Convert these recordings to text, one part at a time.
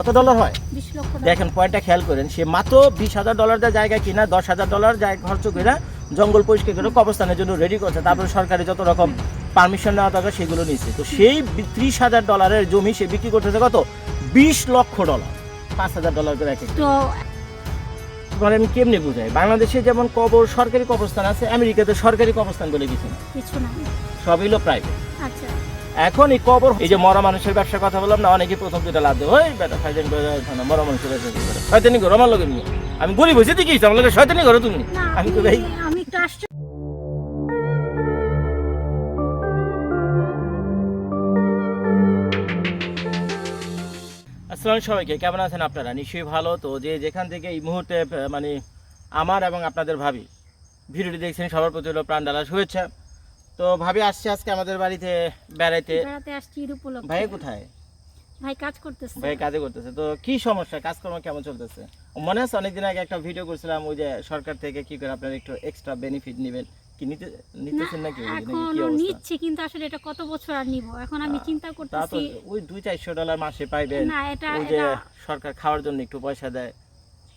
কত ডলার হয়। দেখেন পয়েন্টটা খেয়াল করেন সে মাত্র বিশ হাজার ডলার দেওয়ার জায়গা কিনা দশ হাজার ডলার জায়গা খরচ করে জঙ্গল পরিষ্কার করে কবস্থানের জন্য রেডি করছে। তারপরে সরকারি যত রকম পারমিশন নেওয়া দরকার সেগুলো নিচ্ছে তো সেই ত্রিশ হাজার ডলারের জমি সে বিক্রি করতেছে কত? বিশ লক্ষ ডলার পাঁচ হাজার ডলার করে এক। তো মানে আমি কেমনে বুঝাই? বাংলাদেশে যেমন কবর সরকারি কবরস্থান আছে আমেরিকাতে সরকারি কবরস্থান বলে কিছু না। সবই হলো প্রাইভেট এখন এই কবর এই যে মরা মানুষের ব্যবসার কথা বললাম না অনেকে প্রথম দুটা লাভ দেয়। ওই বেটা ফাইজেন মরা মানুষের ব্যবসা করে শয়তানি করো আমার লোকের নিয়ে। আমি গরিব হয়েছি দেখি আমার লোকের শয়তানি করো তুমি। আমি তো ভাই আমি- আশ্চর্য সবাইকে কেমন আছেন আপনারা? নিশ্চয়ই ভালো। তো যে যেখান থেকে এই মুহূর্তে মানে আমার এবং আপনাদের ভাবি ভিডিওটি দেখছেন সবার প্রতি হলো প্রাণ ডালা শুভেচ্ছা। তো ভাবি আসছে আজকে আমাদের বাড়িতে বেড়াইতে। বেড়াতে আসছি উপলক্ষে ভাই কোথায়? ভাই কাজ করতেছে। ভাই কাজে করতেছে। তো কি সমস্যা? কাজকর্ম কেমন চলতেছে? মনে আছে অনেকদিন আগে একটা ভিডিও করছিলাম ওই যে সরকার থেকে কি করে আপনারা একটু এক্সট্রা বেনিফিট নেবেন? কি নিতে নিতেছেন নাকি এখনও নিচ্ছে কিন্তু আসলে এটা কত বছর আর নিব? এখন আমি চিন্তা করতেছি ওই দুই চারশো ডলার মাসে পাইবেন। না এটা সরকার খাওয়ার জন্য একটু পয়সা দেয়।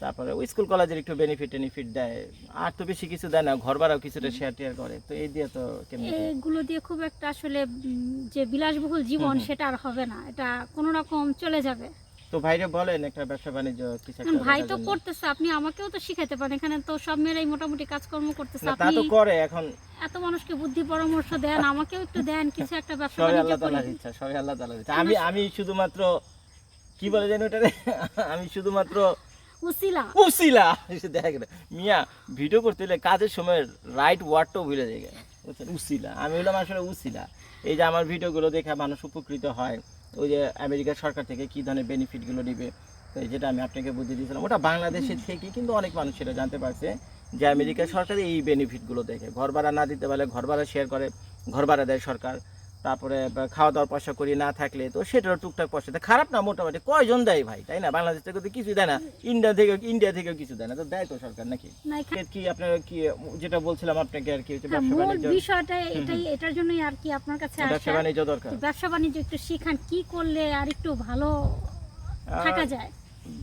তারপরে ওই স্কুল কলেজের একটু বেনিফিট টেনিফিট দেয়। আর তো বেশি কিছু দেয় না ঘর ভাড়াও কিছুটা শেয়ার টেয়ার করে। তো এই দিয়ে তো কেমনি এগুলো দিয়ে খুব একটা আসলে যে বিলাসবহুল জীবন। সেটা আর হবে না। এটা কোনো রকম চলে যাবে। তো ভাইরে বলেন একটা ব্যবসা বাণিজ্য কিছু একটা ভাই তো করতেছে আপনি আমাকেও তো শিখাতে পারেন। এখানে তো সব মেয়েরাই মোটামুটি কাজকর্ম করতেছে। না তা তো করে এখন এত মানুষকে বুদ্ধি পরামর্শ দেন আমাকেও একটু দেন কিছু একটা ব্যবসা বাণিজ্য করি। ইচ্ছা সবাই আল্লাহ তালার ইচ্ছা। আমি আমি শুধুমাত্র কি বলে জানি ওটারে? আমি শুধুমাত্র উসিলা। উসিলা। দেখা গেল মিয়া ভিডিও করতে হলে কাজের সময় রাইট ওয়ার্ডটাও ভুলে যায় উসিলা। আমি হলাম আসলে উসিলা। এই যে আমার ভিডিওগুলো দেখে মানুষ উপকৃত হয়। ওই যে আমেরিকার সরকার থেকে কি ধরনের বেনিফিটগুলো নিবে? যেটা আমি আপনাকে বুদ্ধি দিয়েছিলাম, ওটা বাংলাদেশে থেকে কিন্তু অনেক মানুষ সেটা জানতে পারছে যে আমেরিকার সরকার এই বেনিফিটগুলো দেখে। ঘর ভাড়া না দিতে পারলে ঘর ভাড়া শেয়ার করে ঘর ভাড়া দেয় সরকার। তারপরে খাওয়া দাওয়ার পয়সা করি না থাকলে তো সেটারও টুকটাক পয়সা। দেয় খারাপ না মোটামুটি কয়জন দেয় ভাই? তাই না? বাংলাদেশ থেকে তো কিছু দেয় না। ইন্ডিয়া থেকে ইন্ডিয়া থেকেও কিছু দেয় না। তো দেয় তো সরকার নাকি? কি আপনার কি যেটা বলছিলাম আপনাকে আর কি হ্যাঁ, বিষয়টা এটাই এটার জন্যই আর কি আপনার কাছে ব্যবসা বাণিজ্য দরকার। ব্যবসা বাণিজ্য একটু শিখান কি করলে আর একটু ভালো থাকা যায়।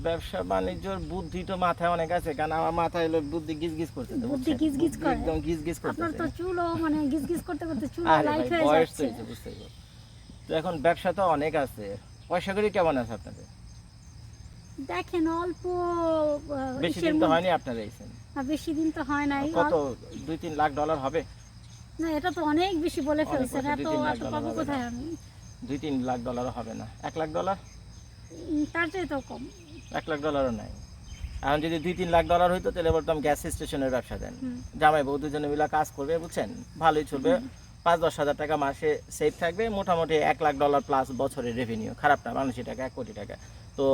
ব্যবসা বাণিজ্যর বুদ্ধি তো মাথায় অনেক আছে কারণ আমার মাথায় হলো বুদ্ধি গিজ গিজ করতে বুদ্ধি গিজগিজ করে? একদম গিজ গিজ আপনার তো চুলও মানে গিজ গিজ করতে করতে চুল লাইট হয়ে যাচ্ছে। তো এখন ব্যবসা তো অনেক আছে। পয়সা করি কেমন আছে আপনাদের? দেখেন অল্প বেশি দিন তো হয়নি আপনার এইছেন না, বেশি দিন তো হয় নাই। কত দুই তিন লাখ ডলার হবে? না এটা তো অনেক বেশি বলে অনেক ফেলছেন। বছর, এত ডলার পাবো কোথায়। আমি? দুই তিন লাখ ডলারও হবে না। এক লাখ ডলার? তার চেয়ে তো কম। এক লাখ ডলারও নাই। এখন যদি দুই তিন লাখ ডলার হইতো তাহলে বলতাম গ্যাস স্টেশনের ব্যবসা দেন। জামাই বউ দুজনে মিলে কাজ করবে বুঝছেন? ভালোই চলবে। পাঁচ দশ হাজার টাকা মাসে সেভ থাকবে মোটামুটি এক লাখ ডলার প্লাস বছরের রেভিনিউ খারাপ না বাংলাদেশি টাকা এক কোটি টাকা। তো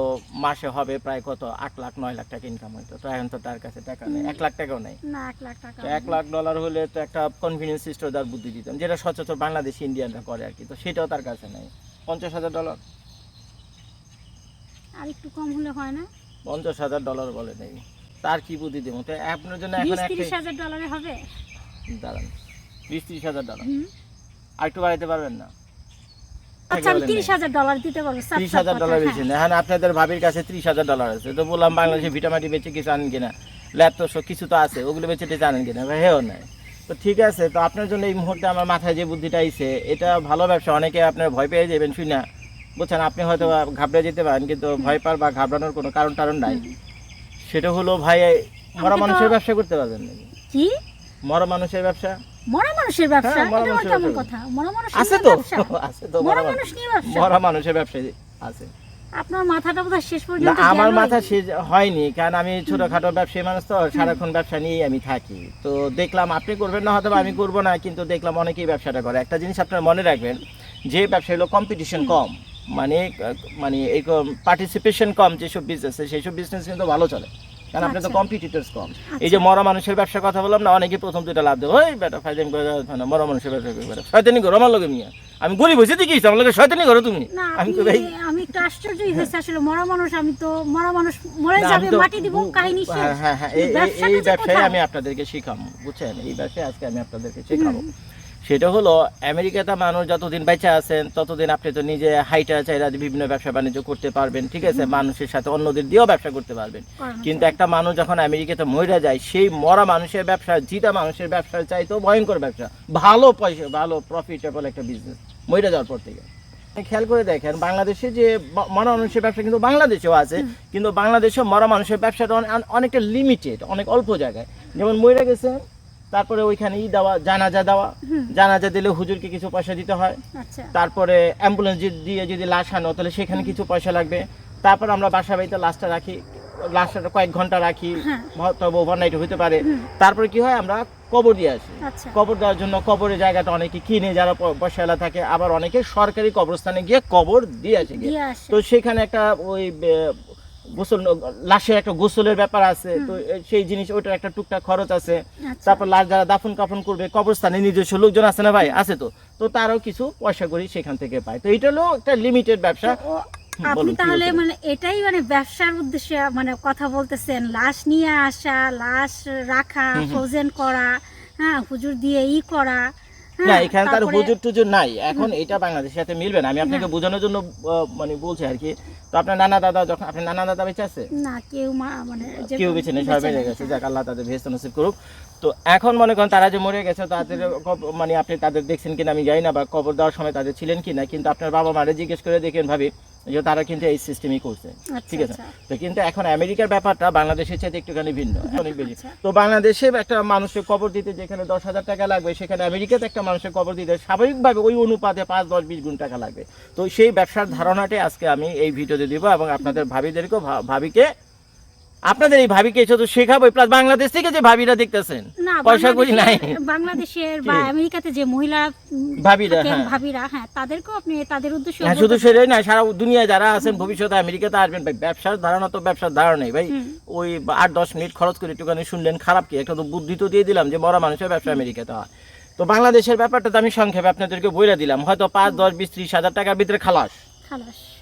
মাসে হবে প্রায় কত? আট লাখ নয় লাখ টাকা ইনকাম হইতো। তো এখন তো তার কাছে টাকা নেই। এক লাখ টাকাও নেই। এক লাখ তো এক লাখ ডলার হলে তো একটা কনভিনিয়েন্স স্টোর দেওয়ার বুদ্ধি দিতাম যেটা সচরাচর বাংলাদেশি ইন্ডিয়ানরা করে আর কি। তো সেটাও তার কাছে নেই। পঞ্চাশ হাজার ডলার আর একটু কম হলে হয় না? পঞ্চাশ হাজার ডলার বলে তার কি বুদ্ধি দেবো? তো আপনার জন্য এখন তিরিশ হাজার ডলারে হবে? দাঁড়ান বিশ ত্রিশ হাজার ডলার আর একটু বাড়াইতে পারবেন না? আচ্ছা আমি তিরিশ হাজার ডলার দিতে পারব। সাত হাজার ডলার হ্যাঁ। এখন আপনাদের ভাবির কাছে ত্রিশ হাজার ডলার আছে। তো বললাম বাংলাদেশে ভিটামাটি বেচে কিছু আনেন কিনা? ল্যাপটপ কিছু তো আছে ওগুলো বেচে টেচে আনেন কিনা? ভাই হেও নাই। তো ঠিক আছে তো আপনার জন্য এই মুহূর্তে আমার মাথায় যে বুদ্ধিটা আইছে এটা ভালো ব্যবসা। অনেকে আপনার ভয় পেয়ে যাবেন শুই না। বুঝছেন আপনি হয়তো ঘাবড়ে যেতে পারেন কিন্তু ভয় পার বা ঘাবড়ানোর কোনো কারণ টারণ নাই। সেটা হলো ভাই মরা মানুষের ব্যবসা করতে পারবেন নাকি? কি? মরা মানুষের ব্যবসা? মরা মানুষের ব্যবসা? হ্যাঁ, এটা কেমন কথা। মরা মানুষ আছে তো আছে তো মরা মরা মানুষ মানুষ নিয়ে ব্যবসা? মরা মানুষের ব্যবসা আছে। আপনার মাথাটা বোধহয় শেষ পর্যন্ত আমার মাথা সে হয়নি কারণ আমি ছোটখাটো ব্যবসায়ী মানুষ তো সারাক্ষণ ব্যবসা নিয়েই আমি থাকি। তো দেখলাম আপনি করবেন না হয়তো বা আমি করব না কিন্তু দেখলাম অনেকেই ব্যবসাটা করে। একটা জিনিস আপনার মনে রাখবেন যে ব্যবসা হলো কম্পিটিশন কম। মানে মানে এই পার্টিসিপেশন কম যেসব বিজনেস সেই সব বিজনেস কিন্তু ভালো চলে। কারণ আপনি তো আচ্ছা। কম্পিটিটর্স কম। এই যে মরা মানুষের ব্যবসার কথা বললাম না অনেকে প্রথম দুইটা লাভ দেবো। ওই বেটা ফাইজাম করে না, মরা মানুষের ব্যবসা করে শয়তানি করো আমার লোকে নিয়ে আমি গরিব হয়েছি দেখি আমার লোকে শয়তানি করো তুমি। আমি তো ভাই? আমি একটু আশ্চর্যই হয়েছে আসলে মরা মানুষ আমি তো মরা মানুষ মরে যাবে মাটি দিব কাহিনী শেষ। হ্যাঁ হ্যাঁ হ্যাঁ এই- ব্যবসায় আমি আপনাদেরকে শিখাবো বুঝছেন? এই ব্যবসায় আজকে আমি আপনাদেরকে শেখাবো। সেটা হলো আমেরিকাতে মানুষ যতদিন বেঁচে আছেন ততদিন আপনি তো নিজে হাইটা চাইরা বিভিন্ন ব্যবসা বাণিজ্য করতে পারবেন ঠিক আছে? মানুষের সাথে অন্যদের দিয়েও ব্যবসা করতে পারবেন। কিন্তু একটা মানুষ যখন আমেরিকাতে মরে যায় সেই মরা মানুষের ব্যবসা জিতা মানুষের ব্যবসার চাইতেও ভয়ঙ্কর ব্যবসা। ভালো পয়সা ভালো প্রফিটেবল একটা বিজনেস মরে যাওয়ার পর থেকে। খেয়াল করে দেখেন বাংলাদেশে যে মরা মানুষের ব্যবসা কিন্তু বাংলাদেশেও আছে কিন্তু বাংলাদেশে মরা মানুষের ব্যবসাটা অনেকটা লিমিটেড অনেক অল্প জায়গায়। যেমন মরে গেছে তারপরে ওইখানে ই দেওয়া জানাজা দেওয়া। জানাজা দিলে হুজুরকে কিছু পয়সা দিতে হয়। আচ্ছা। তারপরে অ্যাম্বুলেন্স দিয়ে যদি লাশ আনো তাহলে সেখানে কিছু পয়সা লাগবে। তারপর আমরা বাসা বাড়িতে লাশটা রাখি। লাশটা কয়েক ঘণ্টা রাখি। তবে ওভারনাইট হতে পারে। তারপরে কি হয় আমরা কবর দিয়ে আসি। আচ্ছা। কবর দেওয়ার জন্য কবরের জায়গাটা অনেকে কিনে যারা পয়সাওয়ালা থাকে আবার অনেকে সরকারি কবরস্থানে গিয়ে কবর দিয়ে আসে তো সেখানে একটা ওই গোসল লাশের একটা গোসলের ব্যাপার আছে তো সেই জিনিস ওইটার একটা টুকটাক খরচ আছে। আচ্ছা। তারপর লাশ যারা দাফন কাফন করবে কবরস্থানে নিজস্ব লোকজন আছে না ভাই? আছে তো। তো তারাও কিছু পয়সা করি সেখান থেকে পায়। তো এটা হলো একটা লিমিটেড ব্যবসা। আপনি তাহলে মানে এটাই মানে ব্যবসার উদ্দেশ্যে মানে কথা বলতেছেন লাশ নিয়ে আসা লাশ রাখা ফ্রোজেন করা হ্যাঁ হুজুর দিয়ে ই করা হ্যাঁ, না এখানে তার হুজুর টুজুর নাই। এখন এটা বাংলাদেশের সাথে মিলবে না। আমি আপনাকে বোঝানোর জন্য মানে বলছি আর কি। তো আপনার নানা দাদা যখন আপনার নানা দাদা বেঁচে আছে? না কেউ মা- মানে কেউ বেছে নেই সবাই বেঁচে বেঁচে গেছে। হ্যাঁ। যাক আল্লাহ তাদের ভেস্ত নসিব করুক। তো এখন মনে করেন তারা যে মরে গেছে তাদের মানে আপনি তাদের দেখছেন কিনা আমি যাই না বা কবর দেওয়ার সময় তাদের ছিলেন কিনা কিন্তু আপনার বাবা মারে জিজ্ঞেস করে দেখেন ভাবি যে তারা কিন্তু এই সিস্টেমই করছে আচ্ছা, ঠিক আছে আচ্ছা। তো কিন্তু এখন আমেরিকার ব্যাপারটা বাংলাদেশের চাইতে একটুখানি ভিন্ন অনেক বেশি আচ্ছা। তো বাংলাদেশে একটা মানুষের কবর দিতে যেখানে দশ হাজার টাকা লাগবে সেখানে আমেরিকাতে একটা মানুষের কবর দিতে স্বাভাবিকভাবে ওই অনুপাতে পাঁচ দশ বিশ গুণ টাকা লাগবে তো সেই ব্যবসার ধারণাটাই আজকে আমি এই ভিডিওতে দিব এবং আপনাদের ভাবিদেরকেও ভাবিকে আপনাদের এই ভাবিকে শুধু শেখাবো প্লাস বাংলাদেশ থেকে যে ভাবিরা দেখতেছেন। পয়সা করি নাই। বাংলাদেশের- বা আমেরিকাতে যে মহিলা ভাবিরা, হ্যাঁ। ভাবিরা হ্যাঁ তাদেরকেও আপনি তাদের উদ্দেশ্যে হ্যাঁ শুধু সেটাই না সারা দুনিয়ায় যারা আছেন ভবিষ্যতে আমেরিকাতে আসবেন ভাই ব্যবসার ধারণা তো ব্যবসার ধারণা নেই ভাই। ওই আট দশ মিনিট খরচ করে একটুখানি শুনলেন খারাপ কি? একটা তো বুদ্ধি তো দিয়ে দিলাম যে বড় মানুষের ব্যবসা আমেরিকাতে হয়। তো বাংলাদেশের ব্যাপারটা তো আমি সংক্ষেপে আপনাদেরকে বলে দিলাম। হয়তো পাঁচ দশ বিশ ত্রিশ হাজার টাকার ভিতরে খালাস।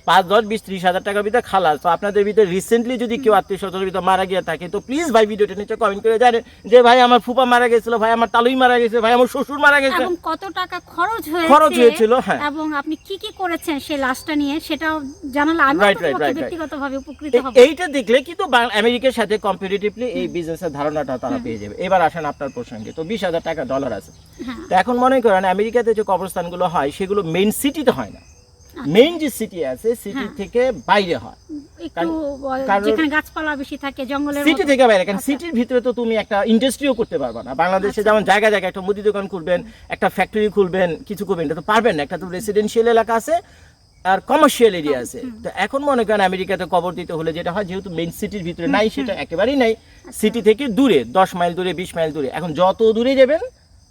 পাঁচ দশ বিশ ত্রিশ হাজার টাকার ভিতরে খালাস। তো আপনাদের ভিতরে রিসেন্টলি যদি কেউ আত্মীয় স্বজনের ভিতরে মারা গিয়ে থাকে তো প্লিজ ভাই ভিডিওটা নিচে কমেন্ট করে জানেন যে ভাই আমার ফুপা মারা গেছিল ভাই আমার তালুই মারা গেছে ভাই আমার শ্বশুর মারা গেছে। এবং কত টাকা খরচ হয়েছে খরচ হয়েছিল, হ্যাঁ। এবং আপনি কি কি করেছেন সেই নিয়ে সেটাও জানালে আমি. ব্যক্তিগতভাবে উপকৃত হব। এইটা দেখলে কিন্তু আমেরিকার সাথে কম্পিটিটিভলি এই বিজনেসের ধারণাটা তারা পেয়ে যাবে। এবার আসেন আপনার প্রসঙ্গে। তো বিশ হাজার টাকা ডলার আছে। হ্যাঁ। তো এখন মনে করেন আমেরিকাতে যে কবরস্থানগুলো হয় সেগুলো মেইন সিটিতে হয় না। মেইন যে সিটি আছে সিটি হ্যাঁ। থেকে বাইরে হয়। যেখানে গাছপালা বেশি থাকে জঙ্গলের সিটি থেকে বাইরে কারণ আচ্ছা। সিটির ভিতরে তো তুমি একটা ইন্ডাস্ট্রিও করতে পারবে না। বাংলাদেশে যেমন জায়গা জায়গায় একটা মুদি দোকান খুলবেন একটা ফ্যাক্টরি খুলবেন কিছু করবেন এটা তো পারবেন না। একটা তো রেসিডেন্সিয়াল এলাকা আছে আর কমার্শিয়াল এরিয়া আছে। তো এখন মনে করেন আমেরিকাতে কবর দিতে হলে যেটা হয় যেহেতু মেইন সিটির ভিতরে নাই সেটা একেবারেই নাই। সিটি থেকে দূরে দশ মাইল দূরে বিশ মাইল দূরে। এখন যত দূরে যাবেন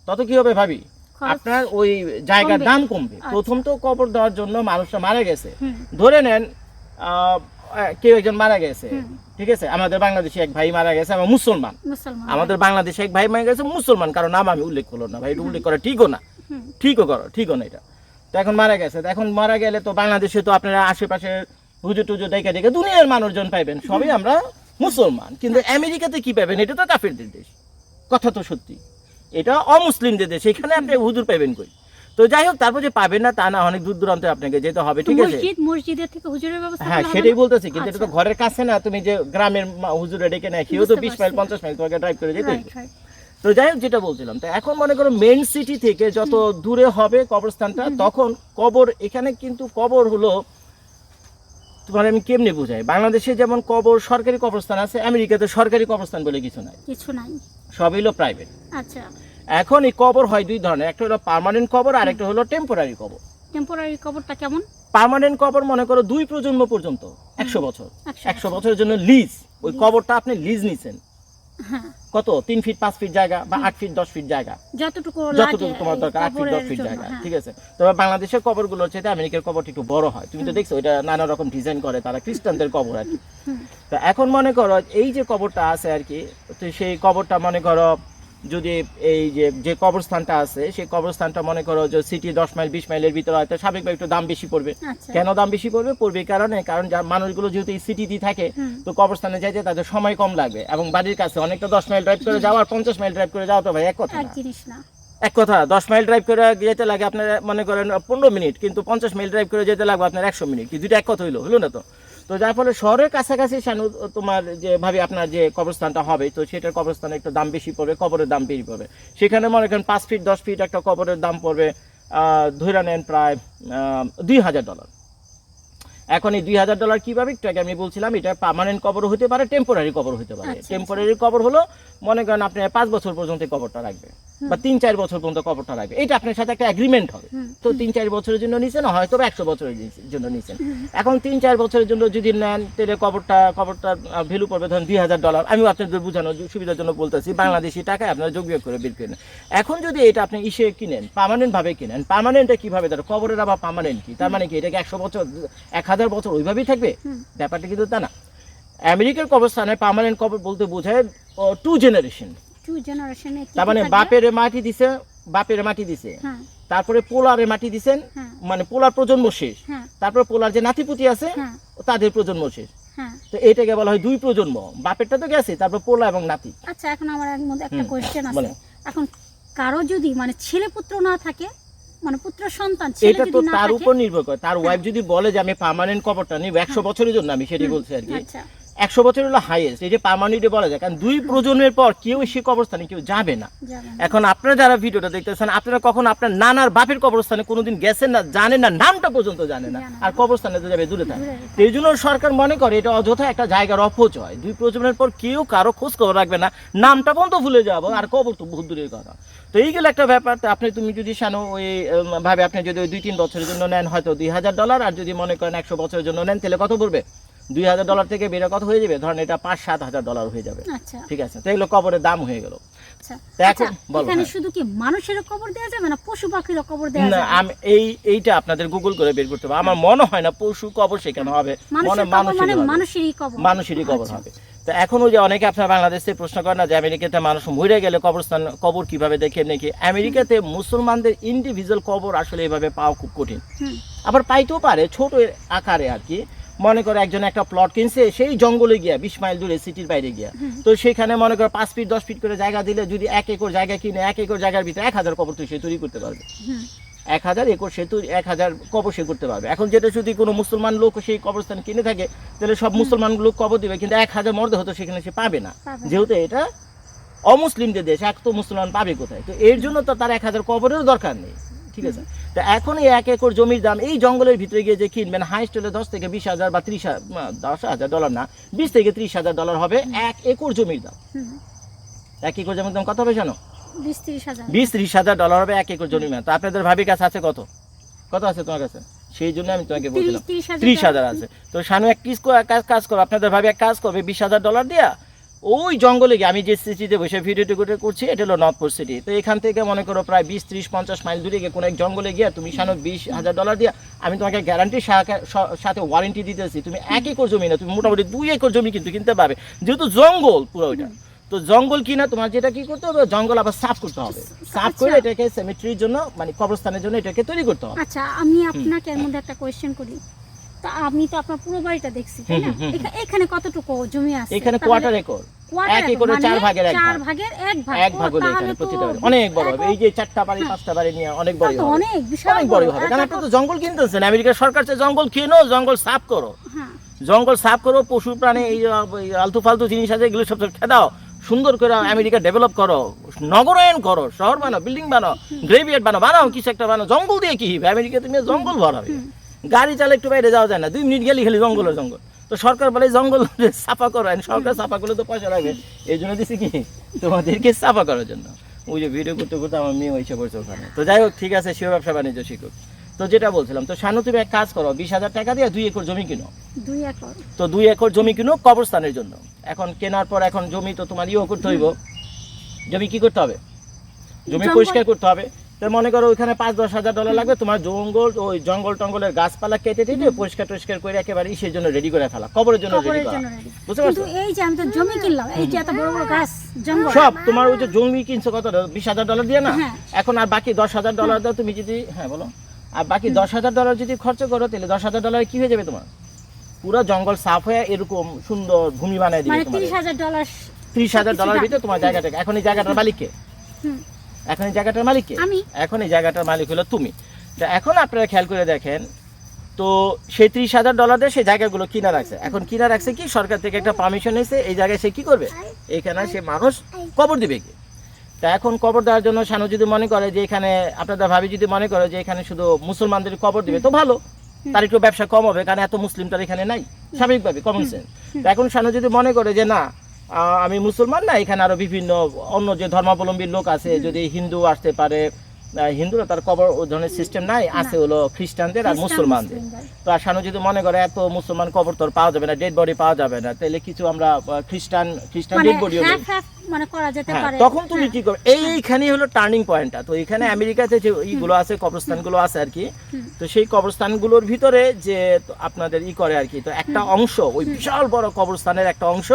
তত কি হবে ভাবি? আপনার ওই জায়গার দাম কমবে। আচ্ছা। প্রথম তো কবর দেওয়ার জন্য মানুষটা মারা গেছে। ধরে নেন কেউ একজন মারা গেছে। ঠিক আছে? আমাদের বাংলাদেশে এক ভাই মারা গেছে আমার মুসলমান। আমাদের বাংলাদেশে এক ভাই মারা গেছে মুসলমান। কারণ নাম আমি উল্লেখ করল না ভাই এটা উল্লেখ করা ঠিকও না। ঠিকও করো ঠিকও না এটা। তো এখন মারা গেছে। এখন মারা গেলে তো বাংলাদেশে তো আপনারা আশেপাশে হুজুর টুজুর দেখে দেখে দুনিয়ার মানুষজন পাইবেন। সবই আমরা মুসলমান। কিন্তু আমেরিকাতে কি পাবেন? এটা তো কাফেরদের দেশ। কথা তো সত্যি। এটা অমুসলিমদের দেশ এখানে আপনি হুজুর পাবেন কই তো যাই হোক তারপর যে পাবেন না তা না অনেক দূর দূরান্তে আপনাকে যেতে হবে ঠিক আছে মসজিদ মসজিদের থেকে হুজুরের ব্যবস্থা হ্যাঁ সেটাই বলতেছি কিন্তু এটা তো আচ্ছা। ঘরের কাছে না তুমি যে গ্রামের হুজুরে ডেকে নেয় কেউ তো বিশ মাইল। পঞ্চাশ মাইল তোমাকে ড্রাইভ করে যেতে। তো যাই হোক যেটা বলছিলাম তো এখন মনে করো মেইন সিটি থেকে যত দূরে হবে কবরস্থানটা তখন কবর এখানে কিন্তু কবর হলো তোমার আমি কেমনে বুঝাই? বাংলাদেশে যেমন কবর সরকারি কবরস্থান আছে আমেরিকাতে সরকারি কবরস্থান বলে কিছু নাই। কিছু নাই। সব হলো প্রাইভেট আচ্ছা। এখন এই কবর হয় দুই ধরনের একটা হলো পার্মানেন্ট কবর আর একটা হলো টেম্পোরারি কবর। টেম্পোরারি কবরটা কেমন? পার্মানেন্ট কবর মনে করো দুই প্রজন্ম পর্যন্ত একশো বছর। একশো বছরের জন্য লিজ ওই কবরটা আপনি লিজ নিছেন। কত? তিন ফিট পাঁচ ফিট জায়গা বা আট ফিট দশ ফিট জায়গা। যতটুকু যতটুকু তোমার দরকার আট ফিট দশ ফিট জায়গা হ্যাঁ। ঠিক আছে? তবে বাংলাদেশের কবরগুলোর হচ্ছে আমেরিকার কবর একটু বড় হয়। তুমি তো দেখছ এটা নানা রকম ডিজাইন করে তারা খ্রিস্টানদের কবর আর কি। তো এখন মনে করো এই যে কবরটা আছে আর কি তো সেই কবরটা মনে করো যদি এই যে যে কবরস্থানটা আছে সেই কবরস্থানটা মনে করো যে সিটি দশ মাইল বিশ মাইলের ভিতরে হয়তো স্বাভাবিকভাবে একটু দাম বেশি পড়বে। আচ্ছা। কেন দাম বেশি পড়বে? পড়বে কারণে কারণ যা মানুষগুলো যেহেতু এই সিটিতেই থাকে তো কবরস্থানে যাইতে তাদের সময় কম লাগবে এবং বাড়ির কাছে অনেকটা দশ মাইল ড্রাইভ করে যাওয়া আর পঞ্চাশ মাইল ড্রাইভ করে যাওয়া তো ভাই এক কথা এক কথা দশ মাইল ড্রাইভ করে যেতে লাগে আপনার মনে করেন পনেরো মিনিট কিন্তু পঞ্চাশ মাইল ড্রাইভ করে যেতে লাগবে আপনার একশো মিনিট কি দুইটা এক কথা হইল? হলো না তো? তো যার ফলে শহরের কাছাকাছি শানু তোমার যে ভাবে আপনার যে কবরস্থানটা হবে তো সেটার কবরস্থানে একটু দাম বেশি পড়বে কবরের দাম বেশি পড়বে। সেখানে মনে করেন পাঁচ ফিট দশ ফিট একটা কবরের দাম পড়বে ধরে নেন প্রায় দুই হাজার ডলার এখন এই দুই হাজার ডলার কীভাবে? একটু আগে আমি বলছিলাম এটা পার্মানেন্ট কবর হতে পারে টেম্পোরারি কবর হতে পারে। আচ্ছা, টেম্পোরারি কবর হলো মনে করেন আপনি পাঁচ বছর পর্যন্ত কবরটা রাখবে বা তিন চার বছর পর্যন্ত কবরটা রাখবে এটা আপনার সাথে একটা এগ্রিমেন্ট হবে। তো তিন চার বছরের জন্য নিছেন হয়তো বা একশো বছরের জন্য নিছেন। এখন তিন চার বছরের জন্য যদি নেন তাহলে কবরটা কবরটা ভ্যালু পড়বে ধরেন দুই হাজার ডলার আমি আপনাদের বোঝানোর সুবিধার জন্য বলতেছি বাংলাদেশি টাকায় আপনারা যোগ বিয়োগ করে বের করেন এখন যদি এটা আপনি ইসে কিনেন পার্মানেন্ট ভাবে কিনেন পার্মানেন্টটা কীভাবে? ধরো কবরের আবার পার্মানেন্ট কি? তার মানে কি এটাকে একশো বছর এক হাজার বছর ওইভাবেই থাকবে? ব্যাপারটা কিন্তু তা না। আমেরিকার কবরস্থানে পার্মানেন্ট কবর বলতে বোঝায় টু জেনারেশন টু জেনারেশনে তার মানে বাপের মাটি দিছে বাপের মাটি দিছে। হ্যাঁ। তারপরে পোলারে মাটি দিছেন হ্যাঁ। মানে পোলার প্রজন্ম শেষ। হ্যাঁ। তারপরে পোলার যে নাতিপুতি আছে তাদের প্রজন্ম শেষ। তো এটাকে বলা হয় দুই প্রজন্ম। বাপেরটা তো গেছে তারপর পোলা এবং নাতি। আচ্ছা এখন আমার এর মধ্যে একটা হুম, কোয়েশ্চেন আছে। এখন কারও যদি মানে ছেলে পুত্র না থাকে মানে পুত্র সন্তান ছেলে এটা তো তার উপর নির্ভর করে। তার ওয়াইফ যদি বলে যে আমি পার্মানেন্ট কবরটা নিব একশো বছরের জন্য আমি সেটাই বলছি আর কি। আচ্ছা। একশো বছর হলো হাইয়েস্ট এই যে পার্মানেন্টে বলা যায়। কারণ দুই প্রজন্মের পর কেউ সে কবরস্থানে কেউ যাবে না। এখন আপনারা যারা ভিডিওটা দেখতেছেন আপনারা কখন আপনার নানার বাপের কবরস্থানে কোনোদিন গেছেন না জানেন না নামটা পর্যন্ত জানে না। আর কবরস্থানে তো যাবে দূরে থাকে এই জন্য সরকার মনে করে এটা অযথা একটা জায়গার অপচয়। দুই প্রজন্মের পর কেউ কারও খোঁজ খবর রাখবে না। নামটা পর্যন্ত ভুলে যাব আর কবর তো বহুত দূরের কথা। তো এইগুলো একটা ব্যাপার তো আপনি তুমি যদি শানো ওই ভাবে আপনি যদি ওই দুই তিন বছরের জন্য নেন হয়তো দুই হাজার ডলার আর যদি মনে করেন একশো বছরের জন্য নেন তাহলে কত পড়বে? দুই হাজার ডলার থেকে বেড়ে কত হয়ে যাবে? ধরেন এটা পাঁচ সাত হাজার ডলার হয়ে যাবে। আচ্ছা। ঠিক আছে? তো এগুলো কবরের দাম হয়ে গেল। আচ্ছা। এখন আচ্ছা, বলো, হ্যাঁ। শুধু কি মানুষের কবর দেওয়া যাবে না পশু পাখির কবর দেওয়া যাবে? আমি এই এইটা আপনাদের গুগল করে বের করতে হবে। আমার মনে হয় না পশু কবর সেখানে হবে। মনে মানুষের কবর মানে মানুষেরই কবর। মানুষেরই কবর আচ্ছা। হবে। তো এখন ওই যে অনেকে আপনার বাংলাদেশ প্রশ্ন করেন না যে আমেরিকাতে মানুষ মরে গেলে কবরস্থান কবর কীভাবে দেখে নাকি? আমেরিকাতে মুসলমানদের ইন্ডিভিজুয়াল কবর আসলে এভাবে পাওয়া খুব কঠিন। আবার পাইতেও পারে ছোট আকারে আর কি। মনে করে একজন একটা প্লট কিনছে সেই জঙ্গলে গিয়া বিশ মাইল দূরে সিটির বাইরে গিয়া। তো সেখানে মনে করে পাঁচ ফিট দশ ফিট করে জায়গা দিলে যদি এক একর জায়গা কিনে এক একর জায়গার ভিতরে এক হাজার কবর তো সে তৈরি করতে পারবে। এক হাজার একর সেতু এক হাজার কবর সে করতে পারবে। এখন যেটা যদি কোনো মুসলমান লোক সেই কবরস্থান কিনে থাকে তাহলে সব মুসলমান লোক কবর দিবে কিন্তু এক হাজার মর্দ হতো সেখানে সে পাবে না। পাবে না। যেহেতু এটা অমুসলিমদের দেশ এক তো মুসলমান পাবে কোথায়? তো এর জন্য তো তার এক হাজার কবরেরও দরকার নেই। ঠিক আছে? তো এখন এই এক একর জমির দাম এই জঙ্গলের ভিতরে গিয়ে যে কিনবেন হাইস্ট হলে দশ থেকে বিশ হাজার বা ত্রিশ হাজার দশ হাজার ডলার না বিশ থেকে ত্রিশ হাজার ডলার হবে এক একর জমির দাম। এক একর জমির দাম কত হবে জানো? বিশ ত্রিশ হাজার। ডলার হবে এক একর জমি তো আপনাদের ভাবির কাছে আছে কত? কত আছে তোমার কাছে? সেই জন্য আমি তোমাকে বলছিলাম। ত্রিশ হাজার আছে। তো শানু এক কাজ কাজ করো। আপনাদের ভাবি এক কাজ করবে বিশ হাজার ডলার দিয়া ওই জঙ্গলে গিয়ে আমি যে সিটিতে বসে ভিডিও টিকিটে করছি এটা হলো নর্থপুর সিটি তো এখান থেকে মনে করো প্রায় বিশ ত্রিশ পঞ্চাশ মাইল দূরে গিয়ে কোনো এক জঙ্গলে গিয়ে তুমি শানু বিশ হাজার ডলার দিয়া আমি তোমাকে গ্যারান্টির সাথে ওয়ারেন্টি দিতেছি। তুমি এক একর জমি না তুমি মোটামুটি দুই একর জমি কিন্তু কিনতে পারবে। যেহেতু জঙ্গল পুরো ওইটা। তো জঙ্গল কিনা তোমার যেটা কি করতে হবে জঙ্গল আবার সাফ করতে হবে। সাফ করে আচ্ছা। এটাকে সেমিট্রির জন্য মানে কবরস্থানের জন্য এটাকে তৈরি করতে হবে। আচ্ছা আমি আপনাকে এর মধ্যে একটা কোয়েশ্চেন করি। তা আমি তো আপনার পুরো বাড়িটা দেখছি তাই না? এখানে কতটুকু জমি আছে? এখানে কোয়ার্টার একর। এক একরে চার ভাগের এক চার ভাগের এক ভাগ। এক ভাগ হলো এখানে প্রতিটা অনেক বড় হবে। এই যে চারটা বাড়ি। পাঁচটা বাড়ি নিয়ে অনেক বড় হবে। অনেক বিশাল বড়। হবে। কারণ একর- তো জঙ্গল কিনতেছেন। আমেরিকার সরকার চায় জঙ্গল কেনো জঙ্গল সাফ করো। হ্যাঁ। জঙ্গল সাফ করো পশু প্রাণী এই আলতু ফালতু জিনিস আছে এগুলো সব খেদাও সুন্দর করে আমেরিকা ডেভেলপ করো। নগরায়ন করো শহর বানাও বিল্ডিং বানাও গ্রেভিয়ার্ড বানাও বানাও কিছু একটা বানাও। জঙ্গল দিয়ে কি হবে? আমেরিকা তুমি জঙ্গল ভর হবে। গাড়ি চালে একটু বাইরে যাওয়া যায় না। দুই মিনিট গেলে খালি জঙ্গল জঙ্গল। তো সরকার বলে জঙ্গল সাফা করো। সরকার সাফা করলে তো পয়সা লাগবে এই জন্য দিছি কি? তোমাদেরকে সাফা করার জন্য। ওই যে ভিডিও করতে করতে আমার মেয়ে হয়েছে পড়ছে ওখানে। তো যাই হোক ঠিক আছে সে ব্যবসা বাণিজ্য শিখুক। তো যেটা বলছিলাম তো শানু তুমি এক কাজ করো বিশ হাজার টাকা দিয়ে দুই একর জমি কিনো। দুই একর। তো দুই একর জমি কিনো কবরস্থানের জন্য। এখন কেনার পর এখন জমি তো তোমার ইয়েও করতে হইব। জমি কি করতে হবে? জমি পরিষ্কার করতে হবে। মনে করো ওইখানে পাঁচ দশ হাজার ডলার লাগবে তোমার জঙ্গল ওই জঙ্গল টঙ্গলের গাছপালা কেটে টেটে পরিষ্কার টরিষ্কার করে একেবারে ইসের জন্য রেডি করে ফেলা কবরের জন্য রেডি করা। বুঝতে পারছ? এই যে আমি তো জমি কিনলাম এই যে এত বড় বড় গাছ জঙ্গল। সব তোমার ওই যে জমি কিনছো কত? বিশ হাজার ডলার দিয়ে না? হ্যাঁ। এখন আর বাকি দশ হাজার ডলার দাও তুমি যদি হ্যাঁ বলো। আর বাকি দশ হাজার ডলার যদি খরচ করো তাহলে দশ হাজার ডলার কি হয়ে যাবে তোমার? পুরো জঙ্গল সাফ হয়ে এরকম সুন্দর ভূমি বানায় দিবে মানে তোমার তিরিশ হাজার ডলার ত্রিশ হাজার ডলার ভিতরে তোমার জায়গাটাকে। এখন এই জায়গাটার মালিককে এখন এই জায়গাটার মালিক কে আমি। এখন এই জায়গাটার মালিক হলো তুমি। তা এখন আপনারা খেয়াল করে দেখেন তো সেই ত্রিশ হাজার ডলার দিয়ে সেই জায়গাগুলো কিনা রাখছে। এখন কিনা রাখছে কি? সরকার থেকে একটা পারমিশন এসে এই জায়গায় সে কি করবে? এখানে সে মানুষ কবর দিবে কি? তা এখন কবর দেওয়ার জন্য সানু যদি মনে করে যে এখানে আপনাদের ভাবি যদি মনে করে যে এখানে শুধু মুসলমানদের কবর দিবে তো ভালো। তার একটু ব্যবসা কম হবে কারণ এত মুসলিম তার এখানে নাই স্বাভাবিকভাবে কমন সেন্স তো এখন সানু যদি মনে করে যে না আমি মুসলমান না এখানে আরও বিভিন্ন অন্য যে ধর্মাবলম্বী লোক আছে যদি হিন্দু আসতে পারে হিন্দুরা তার কবর ও ধরনের সিস্টেম নাই আছে হলো খ্রিস্টানদের আর মুসলমানদের। তো আর শানু যদি মনে করে এত মুসলমান কবর তোর পাওয়া যাবে না ডেড বডি পাওয়া যাবে না তাহলে কিছু আমরা খ্রিস্টান খ্রিস্টান ডেড মানে করা যেতে হ্যাঁ, পারে। তখন তুমি হ্যাঁ। কি করবে? এইখানেই হলো টার্নিং পয়েন্টটা তো এখানে আমেরিকাতে যে ইগুলো আছে কবরস্থানগুলো আছে আর কি তো সেই কবরস্থানগুলোর ভিতরে যে আপনাদের ই করে আর কি তো একটা অংশ ওই বিশাল বড় কবরস্থানের একটা অংশ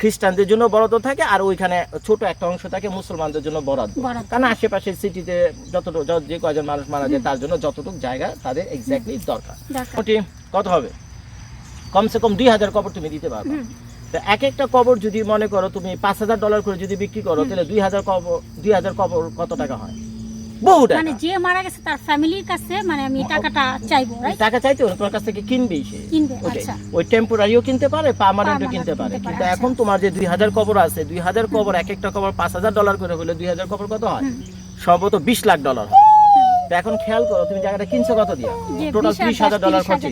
খ্রিস্টানদের জন্য বরাদ্দ থাকে আর ওইখানে ছোট একটা অংশ থাকে মুসলমানদের জন্য বরাদ্দ। কারণ আশেপাশের সিটিতে যতটুকু যে কয়জন মানুষ মারা যায় তার জন্য যতটুকু জায়গা তাদের এক্স্যাক্টলি দরকার। মোটামুটি কত হবে? কমসে কম দুই হাজার কবর তুমি দিতে পারবে। তো এক একটা কবর যদি মনে করো তুমি পাঁচ হাজার ডলার করে যদি বিক্রি করো তাহলে দুই হাজার কবর দুই হাজার কবর কত টাকা হয়? বহু টাকা। মানে যে মারা গেছে তার ফ্যামিলির কাছে মানে আমি টাকাটা চাইব রাইট টাকা চাইতে তোমার কাছ থেকে কিনবেই সে। কিনবে, আচ্ছা। ওই টেম্পোরারিও কিনতে পারে পার্মানেন্টও কিনতে পারে। কিন্তু আচ্ছা। এখন তোমার যে দুই হাজার কবর আছে দুই হাজার কবর এক একটা কবর পাঁচ হাজার ডলার করে হলে দুই হাজার কবর কত হয়? সম্ভবত বিশ লাখ ডলার হয়। তো এখন খেয়াল করো তুমি জায়গাটা কিনছো কত দিয়া? টোটাল 20,000 ত্রিশ হাজার ডলার খরচ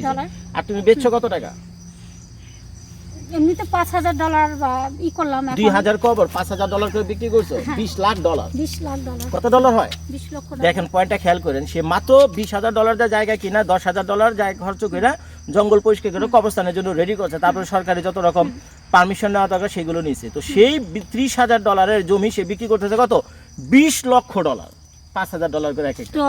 আর তুমি বেচছো কত টাকা? এমনিতে পাঁচ হাজার ডলার বা ই করলাম দুই হাজার কবর পাঁচ হাজার ডলার করে বিক্রি করছ? হ্যাঁ। বিশ লাখ ডলার বিশ লাখ ডলার কত ডলার হয়? বিশ লক্ষ দেখেন পয়েন্টটা খেয়াল করেন সে মাত্র বিশ হাজার ডলার দেওয়া জায়গা কিনা দশ হাজার ডলার জায়গা খরচ করে জঙ্গল পরিষ্কার করে কবরস্থানের জন্য রেডি করছে। তারপরে সরকারি যত রকম পারমিশন নেওয়া দরকার সেগুলো নিচ্ছে তো সেই ত্রিশ হাজার ডলারের জমি সে বিক্রি করতেছে কত? বিশ লক্ষ ডলার পাঁচ হাজার ডলার করে এক তো